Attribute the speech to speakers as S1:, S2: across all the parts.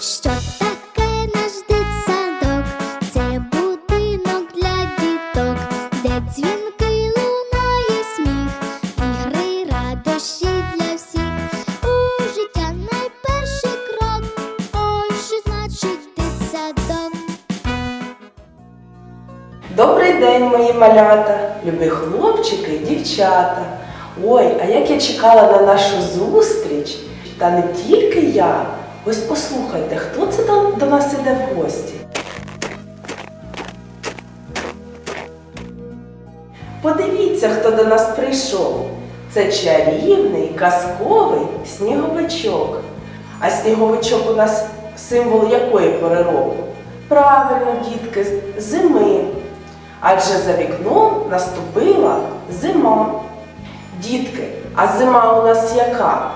S1: Що таке наш дитсадок? Це будинок для діток, де дзвінки лунає сміх, ігри, радощі для всіх. У життя найперший крок. Ой, що значить?
S2: Добрий день, мої малята, любі хлопчики і дівчата. Ой, а як я чекала на нашу зустріч, та не тільки я. Ось послухайте, хто це до, нас іде в гості. Подивіться, хто до нас прийшов. Це чарівний, казковий сніговичок. А сніговичок у нас символ якої пори року? Правильно, дітки, зими. Адже за вікном наступила зима. Дітки, а зима у нас яка?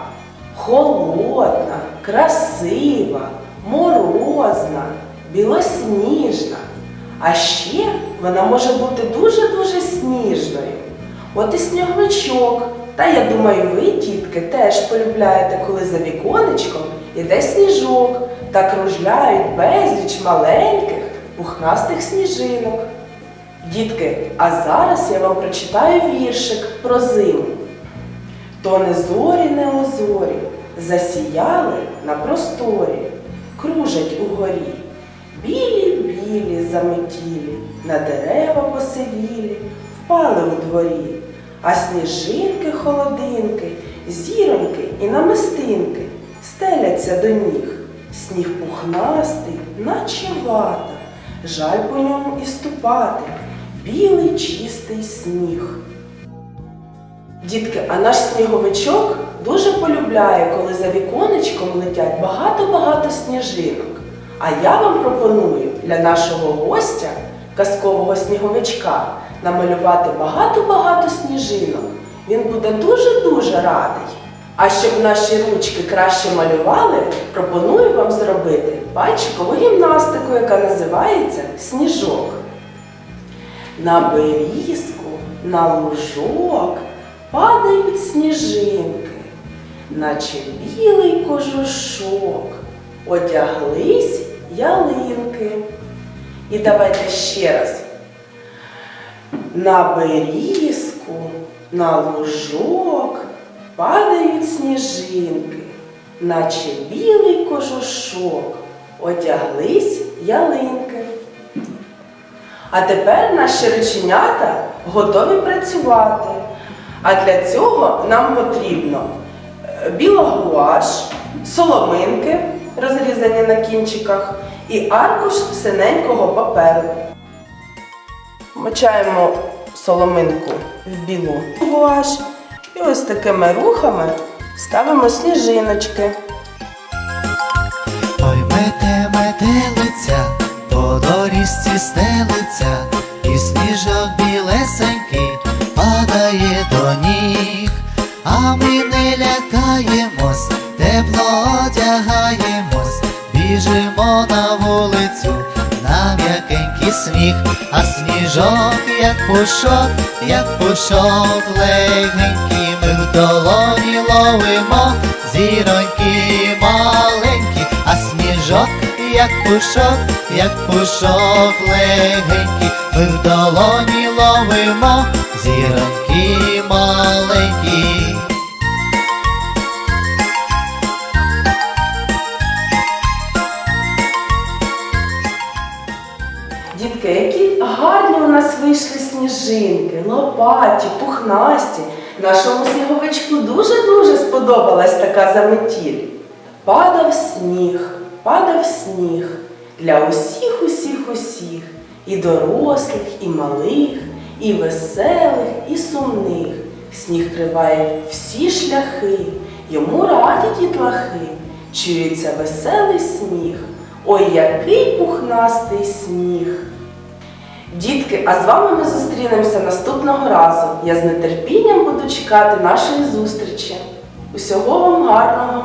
S2: Холодна, красива, морозна, білосніжна. А ще вона може бути дуже-дуже сніжною. От і сніговичок. Та я думаю, ви, дітки, теж полюбляєте, коли за віконечком іде сніжок та кружляють безліч маленьких пухнастих сніжинок. Дітки, а зараз я вам прочитаю віршик про зиму. То не зорі, не озорі, засіяли на просторі, кружать угорі, білі-білі заметілі, на дерева посивілі, впали у дворі, а сніжинки холодинки, зіроньки і намистинки стеляться до ніг. Сніг пухнастий, наче вата, жаль по ньому і ступати, білий чистий сніг. Дітки, а наш сніговичок дуже полюбляє, коли за віконечком летять багато-багато сніжинок. А я вам пропоную для нашого гостя, казкового сніговичка, намалювати багато-багато сніжинок. Він буде дуже-дуже радий. А щоб наші ручки краще малювали, пропоную вам зробити пальчикову гімнастику, яка називається сніжок. На берізку, на лужок падають сніжинки, наче білий кожушок, одяглись ялинки. І давайте ще раз. На берізку, на лужок падають сніжинки, наче білий кожушок, одяглись ялинки. А тепер наші реченята готові працювати. А для цього нам потрібно е, біла гуаш, соломинки, розрізані на кінчиках, і аркуш синенького паперу. Мочаємо соломинку в білу гуаш і ось такими рухами ставимо сніжиночки.
S3: Ой, мете, метелиця, по доріжці стелиться, а ми не лякаємось, тепло одягаємось, біжимо на вулицю, на м'якенький сніг, а сніжок, як пушок, як пушок легенький, ми в долоні ловимо, зіроньки маленькі, а сніжок, як пушок, як пушок легенький, ми в долоні ловимо, зіроньки маленькі.
S2: Нас вийшли сніжинки, лопаті, пухнасті. Нашому сніговичку дуже-дуже сподобалась така заметіль. Падав сніг, падав сніг для усіх, усіх, усіх, і дорослих, і малих, і веселих, і сумних. Сніг криває всі шляхи, йому радять дітлахи. Чується веселий сміх. Ой, який пухнастий сніг! Дітки, а з вами ми зустрінемося наступного разу. Я з нетерпінням буду чекати нашої зустрічі. Усього вам гарного!